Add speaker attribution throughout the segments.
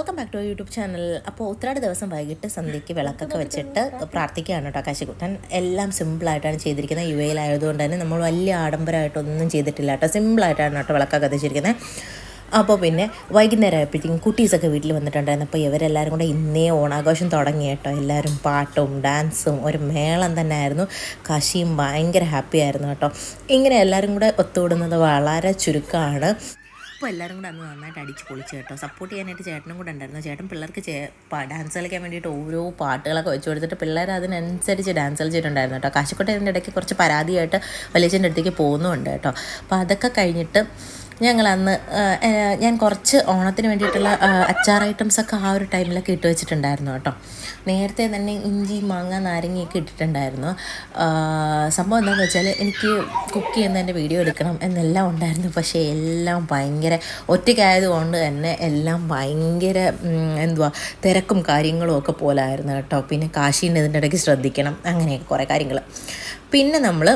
Speaker 1: Welcome back to YouTube channel. അപ്പോൾ ഉത്രാട് ദിവസം വൈകിട്ട് സന്ധ്യയ്ക്ക് വിളക്കൊക്കെ വെച്ചിട്ട് പ്രാർത്ഥിക്കുകയാണ് കേട്ടോ കാശിക്കുട്ടൻ. എല്ലാം സിമ്പിളായിട്ടാണ് ചെയ്തിരിക്കുന്നത്. യു എയിലായതുകൊണ്ട് തന്നെ നമ്മൾ വലിയ ആഡംബരമായിട്ടൊന്നും ചെയ്തിട്ടില്ല കേട്ടോ. സിമ്പിളായിട്ടാണ് കേട്ടോ വിളക്കൊക്കെ കത്തിച്ചിരിക്കുന്നത്. അപ്പോൾ പിന്നെ വൈകുന്നേരം ആയപ്പോഴത്തേക്കും കുട്ടീസൊക്കെ വീട്ടിൽ വന്നിട്ടുണ്ടായിരുന്നു. അപ്പോൾ ഇവരെല്ലാവരും കൂടെ ഇന്നേ ഓണാഘോഷം തുടങ്ങി കേട്ടോ. എല്ലാവരും പാട്ടും ഡാൻസും ഒരു മേളം തന്നെ ആയിരുന്നു. കാശിയും ഭയങ്കര ഹാപ്പി ആയിരുന്നു കേട്ടോ. ഇങ്ങനെ എല്ലാവരും കൂടെ ഒത്തുവിടുന്നത് വളരെ ചുരുക്കമാണ്. അപ്പോൾ എല്ലാവരും കൂടെ അന്ന് നന്നായിട്ട് അടിച്ച് പൊളിച്ച് കേട്ടോ. സപ്പോർട്ട് ചെയ്യാനായിട്ട് ചേട്ടനും കൂടെ ഉണ്ടായിരുന്നു. ചേട്ടൻ പിള്ളേർക്ക് ഡാൻസ് കളിക്കാൻ വേണ്ടിയിട്ട് ഓരോ പാട്ടുകളൊക്കെ വെച്ച് കൊടുത്തിട്ട് പിള്ളേർ അതിനനുസരിച്ച് ഡാൻസ് കളിച്ചിട്ടുണ്ടായിരുന്നു കേട്ടോ. കാശിക്കോട്ടെ ഇടയ്ക്ക് കുറച്ച് പരാതിയായിട്ട് വലിയച്ഛന്റെ അടുത്തേക്ക് പോകുന്നുമുണ്ട് കേട്ടോ. അപ്പോൾ അതൊക്കെ കഴിഞ്ഞിട്ട് ഞങ്ങൾ അന്ന് ഞാൻ കുറച്ച് ഓണത്തിന് വേണ്ടിയിട്ടുള്ള അച്ചാർ ഐറ്റംസ് ഒക്കെ ആ ഒരു ടൈമിലൊക്കെ ഇട്ട് വെച്ചിട്ടുണ്ടായിരുന്നു കേട്ടോ. നേരത്തെ തന്നെ ഇഞ്ചി മാങ്ങ നാരങ്ങയൊക്കെ ഇട്ടിട്ടുണ്ടായിരുന്നു. സംഭവം എന്താണെന്ന് വെച്ചാൽ എനിക്ക് കുക്ക് ചെയ്യുന്നതിന്റെ വീഡിയോ എടുക്കണം എന്നെല്ലാം ഉണ്ടായിരുന്നു. പക്ഷേ എല്ലാം ഭയങ്കര ഒറ്റയ്ക്കായതുകൊണ്ട് തന്നെ എല്ലാം ഭയങ്കര എന്തുവാ തിരക്കും കാര്യങ്ങളും ഒക്കെ പോലായിരുന്നു കേട്ടോ. പിന്നെ കാശീന്റെ ഇതിന്റെ ഇടയ്ക്ക് ശ്രദ്ധിക്കണം അങ്ങനെയൊക്കെ കുറേ കാര്യങ്ങൾ. പിന്നെ നമ്മൾ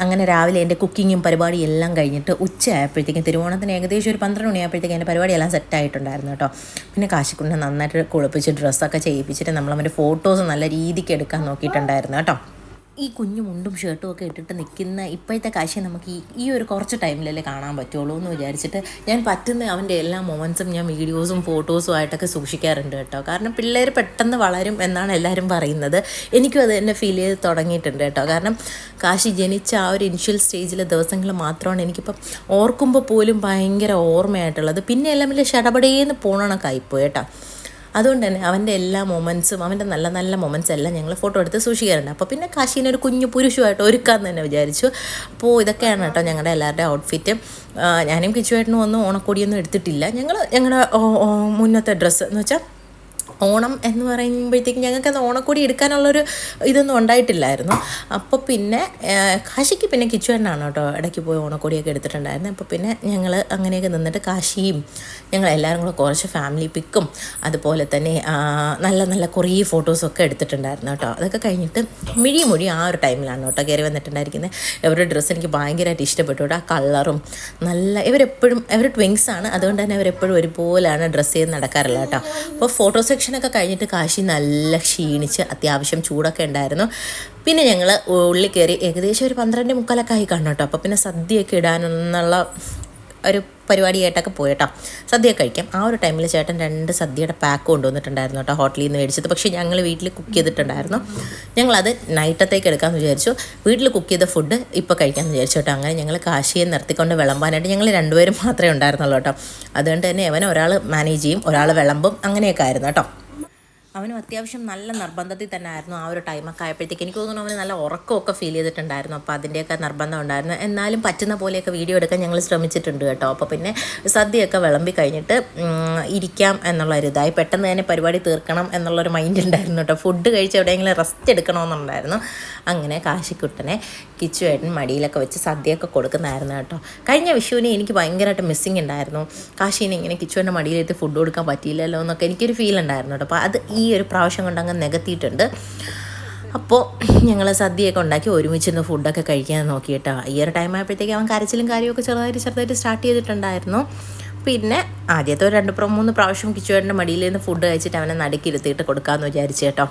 Speaker 1: അങ്ങനെ രാവിലെ എന്റെ കുക്കിങ്ങും പരിപാടിയും എല്ലാം കഴിഞ്ഞിട്ട് ഉച്ചയായപ്പോഴത്തേക്കും തിരുവോണത്തിന് ഏകദേശം ഒരു പന്ത്രണ്ട് മണിയായപ്പോഴത്തേക്കും എന്റെ പരിപാടിയെല്ലാം സെറ്റായിട്ടുണ്ടായിരുന്നു കേട്ടോ. പിന്നെ കാശിക്കുണ്ട് നന്നായിട്ട് കുളിപ്പിച്ച് ഡ്രസ്സൊക്കെ ചെയ്യിപ്പിച്ചിട്ട് നമ്മൾ അവന്റെ ഫോട്ടോസ് നല്ല രീതിക്ക് എടുക്കാൻ നോക്കിയിട്ടുണ്ടായിരുന്നു കേട്ടോ. ഈ കുഞ്ഞു മുണ്ടും ഷർട്ടും ഒക്കെ ഇട്ടിട്ട് നിൽക്കുന്ന ഇപ്പോഴത്തെ കാശി നമുക്ക് ഈ ഈ ഒരു കുറച്ച് ടൈമിലല്ലേ കാണാൻ പറ്റുള്ളൂ എന്ന് വിചാരിച്ചിട്ട് ഞാൻ പറ്റുന്ന അവന്റെ എല്ലാ മൊമെൻസും ഞാൻ വീഡിയോസും ഫോട്ടോസും ആയിട്ടൊക്കെ സൂക്ഷിക്കാറുണ്ട് കേട്ടോ. കാരണം പിള്ളേർ പെട്ടെന്ന് വളരും എന്നാണ് എല്ലാവരും പറയുന്നത്. എനിക്കും അത് തന്നെ ഫീൽ ചെയ്ത് തുടങ്ങിയിട്ടുണ്ട് കേട്ടോ. കാരണം കാശി ജനിച്ച ആ ഒരു ഇനിഷ്യൽ സ്റ്റേജിലെ ദിവസങ്ങൾ മാത്രമാണ് എനിക്കിപ്പം ഓർക്കുമ്പോൾ പോലും ഭയങ്കര ഓർമ്മയായിട്ടുള്ളത്. പിന്നെ എല്ലാം വലിയ ഷടപടേന്ന് ആയിപ്പോയി കേട്ടോ. അതുകൊണ്ട് തന്നെ അവന്റെ എല്ലാ മൊമെൻസും അവന്റെ നല്ല നല്ല മൊമെൻസ് എല്ലാം ഞങ്ങൾ ഫോട്ടോ എടുത്ത് സൂക്ഷിക്കാറുണ്ട്. അപ്പോൾ പിന്നെ കാശീനെ ഒരു കുഞ്ഞു പുരുഷമായിട്ട് ഒരുക്കാമെന്ന് തന്നെ വിചാരിച്ചു. അപ്പോൾ ഇതൊക്കെയാണ് കേട്ടോ ഞങ്ങളുടെ എല്ലാവരുടെ ഔട്ട്ഫിറ്റ് ഞാനും കിച്ചുവായിട്ടിനും ഒന്നും ഓണക്കൊടിയൊന്നും എടുത്തിട്ടില്ല. ഞങ്ങൾ ഞങ്ങളുടെ മുന്നത്തെ ഡ്രസ്സ് എന്ന് വെച്ചാൽ ഓണം എന്ന് പറയുമ്പോഴത്തേക്കും ഞങ്ങൾക്ക് അത് ഓണക്കൊടി എടുക്കാനുള്ളൊരു ഇതൊന്നും ഉണ്ടായിട്ടില്ലായിരുന്നു. അപ്പോൾ പിന്നെ കാശിക്ക് പിന്നെ കിച്ചുവണ്ണാണ് കേട്ടോ ഇടയ്ക്ക് പോയി ഓണക്കോടിയൊക്കെ എടുത്തിട്ടുണ്ടായിരുന്നു. അപ്പോൾ പിന്നെ ഞങ്ങൾ അങ്ങനെയൊക്കെ നിന്നിട്ട് കാശിയും ഞങ്ങൾ എല്ലാവരും കൂടെ കുറച്ച് ഫാമിലി പിക്കും അതുപോലെ തന്നെ നല്ല നല്ല കുറേ ഫോട്ടോസൊക്കെ എടുത്തിട്ടുണ്ടായിരുന്നു കേട്ടോ. അതൊക്കെ കഴിഞ്ഞിട്ട് മിഴി മൊഴി ആ ഒരു ടൈമിലാണ് കേട്ടോ കയറി വന്നിട്ടുണ്ടായിരിക്കുന്നത് ഇവരുടെ ഡ്രസ്സ് എനിക്ക് ഭയങ്കരമായിട്ട് ഇഷ്ടപ്പെട്ടു കേട്ടോ. ആ കളറും നല്ല ഇവരെപ്പോഴും ഇവർ ട്വിങ്സ് ആണ്. അതുകൊണ്ട് തന്നെ അവരെപ്പോഴും ഒരുപോലെയാണ് ഡ്രസ്സ് ചെയ്ത് നടക്കാറില്ല കേട്ടോ. അപ്പോൾ ഫോട്ടോ സെക്ഷനൊക്കെ കഴിഞ്ഞിട്ട് കാശി നല്ല ക്ഷീണിച്ച് അത്യാവശ്യം ചൂടൊക്കെ ഉണ്ടായിരുന്നു. പിന്നെ ഞങ്ങൾ ഉള്ളിൽ കയറി ഏകദേശം ഒരു പന്ത്രണ്ട് മുക്കാലൊക്കെ ആയി കാണും കേട്ടോ. അപ്പോൾ പിന്നെ സദ്യയൊക്കെ ഇടാനെന്നുള്ള ഒരു പരിപാടിയായിട്ടൊക്കെ പോയിട്ടോ സദ്യ കഴിക്കാം. ആ ഒരു ടൈമിൽ ചേട്ടൻ രണ്ട് സദ്യയുടെ പാക്ക് കൊണ്ടുവന്നിട്ടുണ്ടായിരുന്നു കേട്ടോ ഹോട്ടലിൽ നിന്ന് മേടിച്ചത്. പക്ഷേ ഞങ്ങൾ വീട്ടിൽ കുക്ക് ചെയ്തിട്ടുണ്ടായിരുന്നു. ഞങ്ങളത് നൈറ്റത്തേക്ക് എടുക്കാമെന്ന് വിചാരിച്ചു. വീട്ടിൽ കുക്ക് ചെയ്ത ഫുഡ് ഇപ്പോൾ കഴിക്കാമെന്ന് വിചാരിച്ചു കേട്ടോ. അങ്ങനെ ഞങ്ങൾ കാശിയെ നിർത്തിക്കൊണ്ട് വിളമ്പാനായിട്ട് ഞങ്ങൾ രണ്ടുപേരും മാത്രമേ ഉണ്ടായിരുന്നുള്ളൂ കേട്ടോ. അതുകൊണ്ട് തന്നെ അവൻ ഒരാൾ മാനേജ് ചെയ്യും ഒരാൾ വിളമ്പും അങ്ങനെയൊക്കെ ആയിരുന്നു കേട്ടോ. അവനും അത്യാവശ്യം നല്ല നിർബന്ധത്തിൽ തന്നെ ആയിരുന്നു ആ ഒരു ടൈമൊക്കെ ആയപ്പോഴത്തേക്ക്. എനിക്ക് തോന്നുന്നു അവന് നല്ല ഉറക്കമൊക്കെ ഫീൽ ചെയ്തിട്ടുണ്ടായിരുന്നു. അപ്പോൾ അതിന്റെയൊക്കെ നിർബന്ധം ഉണ്ടായിരുന്നു. എന്നാലും പറ്റുന്ന പോലെയൊക്കെ വീഡിയോ എടുക്കാൻ ഞങ്ങൾ ശ്രമിച്ചിട്ടുണ്ട് കേട്ടോ. അപ്പോൾ പിന്നെ സദ്യയൊക്കെ വിളമ്പി കഴിഞ്ഞിട്ട് ഇരിക്കാം എന്നുള്ള ഇതായി. പെട്ടെന്ന് തന്നെ പരിപാടി തീർക്കണം എന്നുള്ളൊരു മൈൻഡ് ഉണ്ടായിരുന്നു കേട്ടോ. ഫുഡ് കഴിച്ച് എവിടെയെങ്കിലും റെസ്റ്റ് എടുക്കണമെന്നുണ്ടായിരുന്നു. അങ്ങനെ കാശിക്കുട്ടനെ കിച്ചുവേട്ടൻ മടിയിലൊക്കെ വെച്ച് സദ്യയൊക്കെ കൊടുക്കുന്നതായിരുന്നു കേട്ടോ. കഴിഞ്ഞ വിഷുവിനെ എനിക്ക് ഭയങ്കരമായിട്ട് മിസ്സിങ് ഉണ്ടായിരുന്നു. കാശീനെ ഇങ്ങനെ കിച്ചുവേന്റെ മടിയിലെത്തി ഫുഡ് കൊടുക്കാൻ പറ്റിയില്ലല്ലോ എന്നൊക്കെ എനിക്കൊരു ഫീൽ ഉണ്ടായിരുന്നു കേട്ടോ. അപ്പോൾ അത് ഈ ഒരു പ്രാവശ്യം കൊണ്ട് അങ്ങ് നികത്തിയിട്ടുണ്ട്. അപ്പോൾ ഞങ്ങൾ സദ്യയൊക്കെ ഉണ്ടാക്കി ഒരുമിച്ചിരുന്ന് ഫുഡൊക്കെ കഴിക്കാൻ നോക്കിയിട്ടോ. ഈ ഒരു ടൈം ആയപ്പോഴത്തേക്ക് അവൻ കരച്ചിലും കാര്യമൊക്കെ ചെറുതായിട്ട് ചെറുതായിട്ട് സ്റ്റാർട്ട് ചെയ്തിട്ടുണ്ടായിരുന്നു. പിന്നെ ആദ്യത്തെ ഒരു രണ്ട് മൂന്ന് പ്രാവശ്യം കിച്ചുവേട്ടന്റെ മടിയിൽ നിന്ന് ഫുഡ് കഴിച്ചിട്ട് അവനെ നടുക്കിരുത്തിയിട്ട് കൊടുക്കാമെന്ന് വിചാരിച്ചു കേട്ടോ.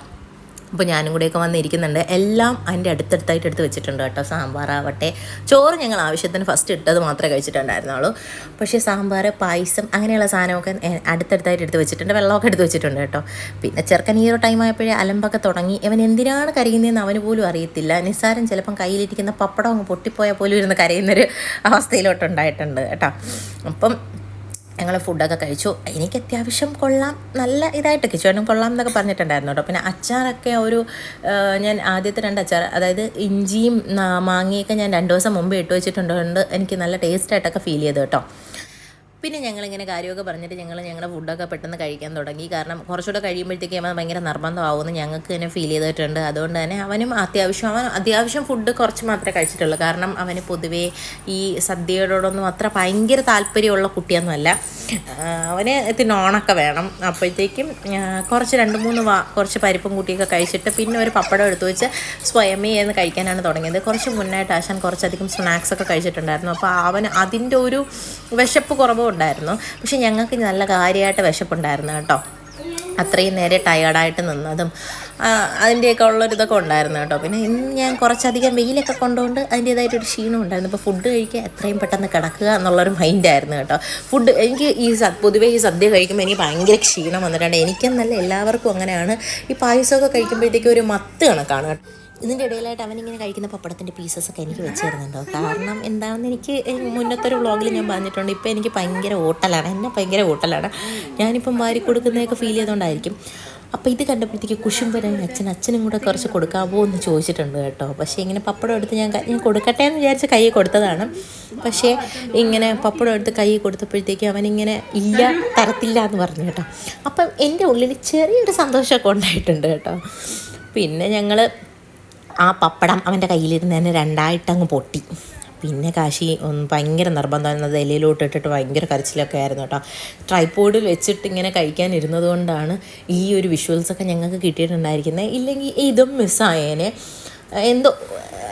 Speaker 1: അപ്പോൾ ഞാനും കൂടെയൊക്കെ വന്നിരിക്കുന്നുണ്ട്. എല്ലാം അതിന്റെ അടുത്തടുത്തായിട്ട് എടുത്ത് വെച്ചിട്ടുണ്ട് കേട്ടോ. സാമ്പാറാവട്ടെ ചോറ് ഞങ്ങൾ ആവശ്യത്തിന് ഫസ്റ്റ് ഇട്ടത് മാത്രമേ കഴിച്ചിട്ടുണ്ടായിരുന്നുള്ളൂ. പക്ഷേ സാമ്പാർ പായസം അങ്ങനെയുള്ള സാധനമൊക്കെ അടുത്തടുത്തായിട്ട് എടുത്ത് വെച്ചിട്ടുണ്ട്. വെള്ളമൊക്കെ എടുത്ത് വെച്ചിട്ടുണ്ട് കേട്ടോ. പിന്നെ ചെറുക്കൻ ഈ ഒരു ടൈം ആയപ്പോഴേ അലമ്പൊക്കെ തുടങ്ങി. ഇവൻ എന്തിനാണ് കരയുന്നതെന്ന് അവന് പോലും അറിയത്തില്ല. നിസ്സാരം ചിലപ്പം കയ്യിലിരിക്കുന്ന പപ്പടം അങ്ങ് പൊട്ടിപ്പോയാൽ പോലും ഇരുന്ന് കരയുന്നൊരു അവസ്ഥയിലോട്ടുണ്ടായിട്ടുണ്ട് കേട്ടോ. അപ്പം ഞങ്ങൾ ഫുഡൊക്കെ കഴിച്ചു. എനിക്ക് അത്യാവശ്യം കൊള്ളാം. നല്ല ഇതായിട്ട് കിച്ചുവാനും കൊള്ളാം എന്നൊക്കെ പറഞ്ഞിട്ടുണ്ടായിരുന്നു കേട്ടോ. പിന്നെ അച്ചാറൊക്കെ ഒരു ഞാൻ ആദ്യത്തെ രണ്ട് അച്ചാർ അതായത് ഇഞ്ചിയും മാങ്ങയൊക്കെ ഞാൻ രണ്ട് ദിവസം മുമ്പ് ഇട്ട് വെച്ചിട്ടുണ്ട്. എനിക്ക് നല്ല ടേസ്റ്റായിട്ടൊക്കെ ഫീൽ ചെയ്തു കേട്ടോ. പിന്നെ ഞങ്ങളിങ്ങനെ കാര്യമൊക്കെ പറഞ്ഞിട്ട് ഞങ്ങൾ ഞങ്ങളുടെ ഫുഡൊക്കെ പെട്ടെന്ന് കഴിക്കാൻ തുടങ്ങി. കാരണം കുറച്ചുകൂടെ കഴിയുമ്പോഴത്തേക്കും അവൻ ഭയങ്കര നിർബന്ധമാവുമെന്ന് ഞങ്ങൾക്ക് തന്നെ ഫീൽ ചെയ്തിട്ടുണ്ട്. അതുകൊണ്ട് തന്നെ അവനും അത്യാവശ്യം അവൻ അത്യാവശ്യം ഫുഡ് കുറച്ച് മാത്രമേ കഴിച്ചിട്ടുള്ളൂ. കാരണം അവന് പൊതുവേ ഈ സദ്യയോടൊന്നും അത്ര ഭയങ്കര താല്പര്യമുള്ള കുട്ടിയൊന്നുമല്ല. അവന് ഇത്തിരി ഓണൊക്കെ വേണം. അപ്പോഴത്തേക്കും കുറച്ച് രണ്ട് മൂന്ന് വാ കുറച്ച് പരിപ്പും കൂട്ടിയൊക്കെ കഴിച്ചിട്ട് പിന്നെ ഒരു പപ്പടം എടുത്തു വെച്ച് സ്വയമേ എന്ന് കഴിക്കാനാണ് തുടങ്ങിയത്. കുറച്ച് മുന്നായിട്ട് ആശാൻ കുറച്ചധികം സ്നാക്സ് ഒക്കെ കഴിച്ചിട്ടുണ്ടായിരുന്നു. അപ്പോൾ അവന് അതിന്റെ ഒരു വിശപ്പ് കുറവും ഉണ്ടായിരുന്നു. പക്ഷെ ഞങ്ങൾക്ക് നല്ല കാര്യമായിട്ട് വിശപ്പുണ്ടായിരുന്നു കേട്ടോ. അത്രയും നേരെ ടയേർഡായിട്ട് നിന്നതും അതിന്റെയൊക്കെ ഉള്ളൊരിതൊക്കെ ഉണ്ടായിരുന്നു കേട്ടോ. പിന്നെ ഇന്ന് ഞാൻ കുറച്ചധികം വെയിലൊക്കെ കൊണ്ടുകൊണ്ട് അതിന്റേതായിട്ടൊരു ക്ഷീണം ഉണ്ടായിരുന്നു. ഇപ്പോൾ ഫുഡ് കഴിക്കുക എത്രയും പെട്ടെന്ന് കിടക്കുക എന്നുള്ളൊരു മൈൻഡായിരുന്നു കേട്ടോ. ഫുഡ് എനിക്ക് ഈ പൊതുവേ ഈ സദ്യ കഴിക്കുമ്പോൾ എനിക്ക് ഭയങ്കര ക്ഷീണം വന്നിട്ടുണ്ട്. എനിക്കെന്നല്ല എല്ലാവർക്കും അങ്ങനെയാണ്. ഈ പായസമൊക്കെ കഴിക്കുമ്പോഴത്തേക്കും ഒരു മത്ത് കണക്കാണ് കേട്ടോ. ഇതിന്റെ ഇടയിലായിട്ട് അവനിങ്ങനെ കഴിക്കുന്ന പപ്പടത്തിന്റെ പീസസൊക്കെ എനിക്ക് വെച്ച് തരുന്നുണ്ടോ കാരണം എന്താണെന്ന് എനിക്ക് മുന്നത്തെ ഒരു വ്ളോഗിൽ ഞാൻ പറഞ്ഞിട്ടുണ്ട്. ഇപ്പോൾ എനിക്ക് ഭയങ്കര ഓട്ടലാണ്. എന്നെ ഭയങ്കര ഓട്ടലാണ്. ഞാനിപ്പം വാരി കൊടുക്കുന്നതൊക്കെ ഫീൽ ചെയ്തുകൊണ്ടായിരിക്കും അപ്പോൾ ഇത് കണ്ടപ്പോഴത്തേക്ക് കുശുംബരായി അച്ഛൻ അച്ഛനും കൂടെ കുറച്ച് കൊടുക്കാമോ എന്ന് ചോദിച്ചിട്ടുണ്ട് കേട്ടോ. പക്ഷേ ഇങ്ങനെ പപ്പടം എടുത്ത് ഞാൻ ഇനി കൊടുക്കട്ടെ എന്ന് വിചാരിച്ച് കൈ കൊടുത്തതാണ്. പക്ഷേ ഇങ്ങനെ പപ്പടം എടുത്ത് കൈ കൊടുത്തപ്പോഴത്തേക്ക് അവനിങ്ങനെ ഇല്ല തരത്തില്ല എന്ന് പറഞ്ഞു കേട്ടോ. അപ്പം എന്റെ ഉള്ളിൽ ചെറിയൊരു സന്തോഷമൊക്കെ ഉണ്ടായിട്ടുണ്ട് കേട്ടോ. പിന്നെ ഞങ്ങൾ ആ പപ്പടം അവന്റെ കയ്യിലിരുന്ന് തന്നെ രണ്ടായിട്ടങ്ങ് പൊട്ടി. പിന്നെ കാശി ഒന്ന് ഭയങ്കര അത് ഇലയിലോട്ട് ഇട്ടിട്ട് ഭയങ്കര കരച്ചിലൊക്കെ ആയിരുന്നു കേട്ടോ. ട്രൈപ്പോഡിൽ വെച്ചിട്ട് ഇങ്ങനെ കഴിക്കാനിരുന്നത് കൊണ്ടാണ് ഈ ഒരു വിഷ്വൽസൊക്കെ ഞങ്ങൾക്ക് കിട്ടിയിട്ടുണ്ടായിരിക്കുന്നത്. ഇല്ലെങ്കിൽ ഇതും മിസ്സായേനെ എന്തോ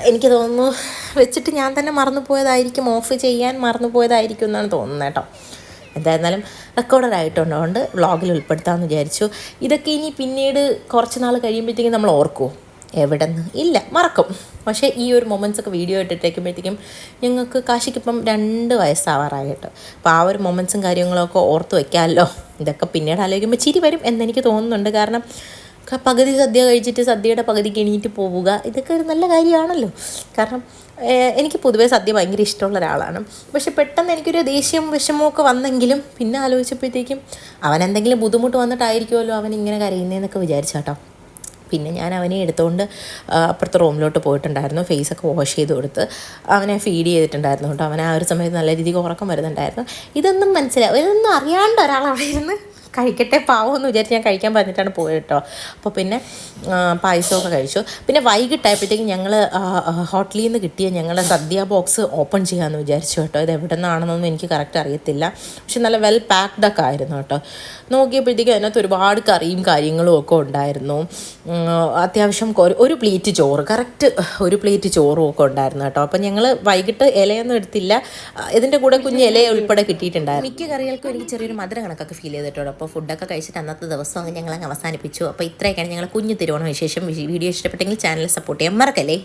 Speaker 1: എനിക്ക് തോന്നുന്നു വെച്ചിട്ട് ഞാൻ തന്നെ മറന്നു പോയതായിരിക്കും. ഓഫ് ചെയ്യാൻ മറന്നു പോയതായിരിക്കും എന്നാണ് തോന്നുന്നത് കേട്ടോ. എന്തായിരുന്നാലും അതുകൊണ്ട് വ്ളോഗിൽ ഉൾപ്പെടുത്താമെന്ന് വിചാരിച്ചു. ഇതൊക്കെ ഇനി പിന്നീട് കുറച്ച് നാൾ കഴിയുമ്പോഴത്തേക്കും നമ്മൾ ഓർക്കുമോ എവിടെ നിന്ന് ഇല്ല മറക്കും. പക്ഷേ ഈ ഒരു മൊമെന്റ്സ് ഒക്കെ വീഡിയോ ഇട്ടിട്ടേക്കുമ്പോഴത്തേക്കും ഞങ്ങൾക്ക് കാശിക്കിപ്പം രണ്ട് വയസ്സാവാറായിട്ട്. അപ്പോൾ ആ ഒരു മൊമെന്റ്സും കാര്യങ്ങളൊക്കെ ഓർത്ത് വയ്ക്കാമല്ലോ ഇതൊക്കെ പിന്നീട് ആലോചിക്കുമ്പോൾ ചിരി വരും എന്നെനിക്ക് തോന്നുന്നുണ്ട്. കാരണം പകുതി സദ്യ കഴിച്ചിട്ട് സദ്യയുടെ പകുതിക്ക് എണീറ്റ് പോവുക ഇതൊക്കെ ഒരു നല്ല കാര്യമാണല്ലോ. കാരണം എനിക്ക് പൊതുവേ സദ്യ ഭയങ്കര ഇഷ്ടമുള്ള ഒരാളാണ്. പക്ഷെ പെട്ടെന്ന് എനിക്കൊരു ദേഷ്യം വിഷമമൊക്കെ വന്നെങ്കിലും പിന്നെ ആലോചിച്ചപ്പോഴത്തേക്കും അവൻ എന്തെങ്കിലും ബുദ്ധിമുട്ട് വന്നിട്ടായിരിക്കുമല്ലോ അവൻ ഇങ്ങനെ കരയുന്നതെന്നൊക്കെ വിചാരിച്ചാട്ടോ. പിന്നെ ഞാൻ അവനെ എടുത്തുകൊണ്ട് അപ്പുറത്തെ റൂമിലോട്ട് പോയിട്ടുണ്ടായിരുന്നു ഫേസൊക്കെ വാഷ് ചെയ്ത് കൊടുത്ത് അവനെ ഫീഡ് ചെയ്തിട്ടുണ്ടായിരുന്നു കേട്ടോ. അവനെ ആ ഒരു സമയത്ത് നല്ല രീതിക്ക് ഉറക്കം വരുന്നുണ്ടായിരുന്നു. ഇതൊന്നും മനസ്സിലാവും ഇതൊന്നും അറിയാണ്ട് അവിടെ ഇരുന്ന് കഴിക്കട്ടെ എന്ന് വിചാരിച്ച് ഞാൻ കഴിക്കാൻ പറഞ്ഞിട്ടാണ് പോയത് കേട്ടോ. അപ്പോൾ പിന്നെ പായസമൊക്കെ കഴിച്ചു. പിന്നെ വൈകിട്ടായപ്പോഴത്തേക്കും ഞങ്ങൾ ഹോട്ടലിൽ നിന്ന് കിട്ടിയ ഞങ്ങളുടെ സദ്യ ബോക്സ് ഓപ്പൺ ചെയ്യാമെന്ന് വിചാരിച്ചു കേട്ടോ. ഇത് എവിടെ നിന്നാണെന്നൊന്നും എനിക്ക് കറക്റ്റ് അറിയത്തില്ല. പക്ഷെ നല്ല വെൽ പാക്ഡ് ഒക്കെ ആയിരുന്നു കേട്ടോ. നോക്കിയപ്പോഴത്തേക്കും അതിനകത്ത് ഒരുപാട് കറിയും കാര്യങ്ങളും ഒക്കെ ഉണ്ടായിരുന്നു. അത്യാവശ്യം ഒരു പ്ലേറ്റ് ചോറ് കറക്റ്റ് ഒരു പ്ലേറ്റ് ചോറും ഒക്കെ ഉണ്ടായിരുന്നു കേട്ടോ. അപ്പം ഞങ്ങൾ വൈകിട്ട് ഇലയൊന്നും എടുത്തില്ല. ഇതിന്റെ കൂടെ കുഞ്ഞ് ഇല ഉൾപ്പെടെ കിട്ടിയിട്ടുണ്ടായിരുന്നു. മിക്ക കറികൾക്കും എനിക്ക് ചെറിയൊരു മധുര കണക്കൊക്കെ ഫീൽ ചെയ്തിട്ടുണ്ട്. അപ്പോൾ ഫുഡൊക്കെ കഴിച്ചിട്ട് അന്നത്തെ ദിവസം അങ്ങ് ഞങ്ങൾ അങ്ങ് അവസാനിപ്പിച്ചു. അപ്പോൾ ഇത്രയൊക്കെയാണ് ഞങ്ങൾ കുഞ്ഞു തിരുവോണ വിശേഷം. വീഡിയോ ഇഷ്ടപ്പെട്ടെങ്കിൽ ചാനൽ സപ്പോർട്ട് ചെയ്യാൻ മറക്കല്ലേ?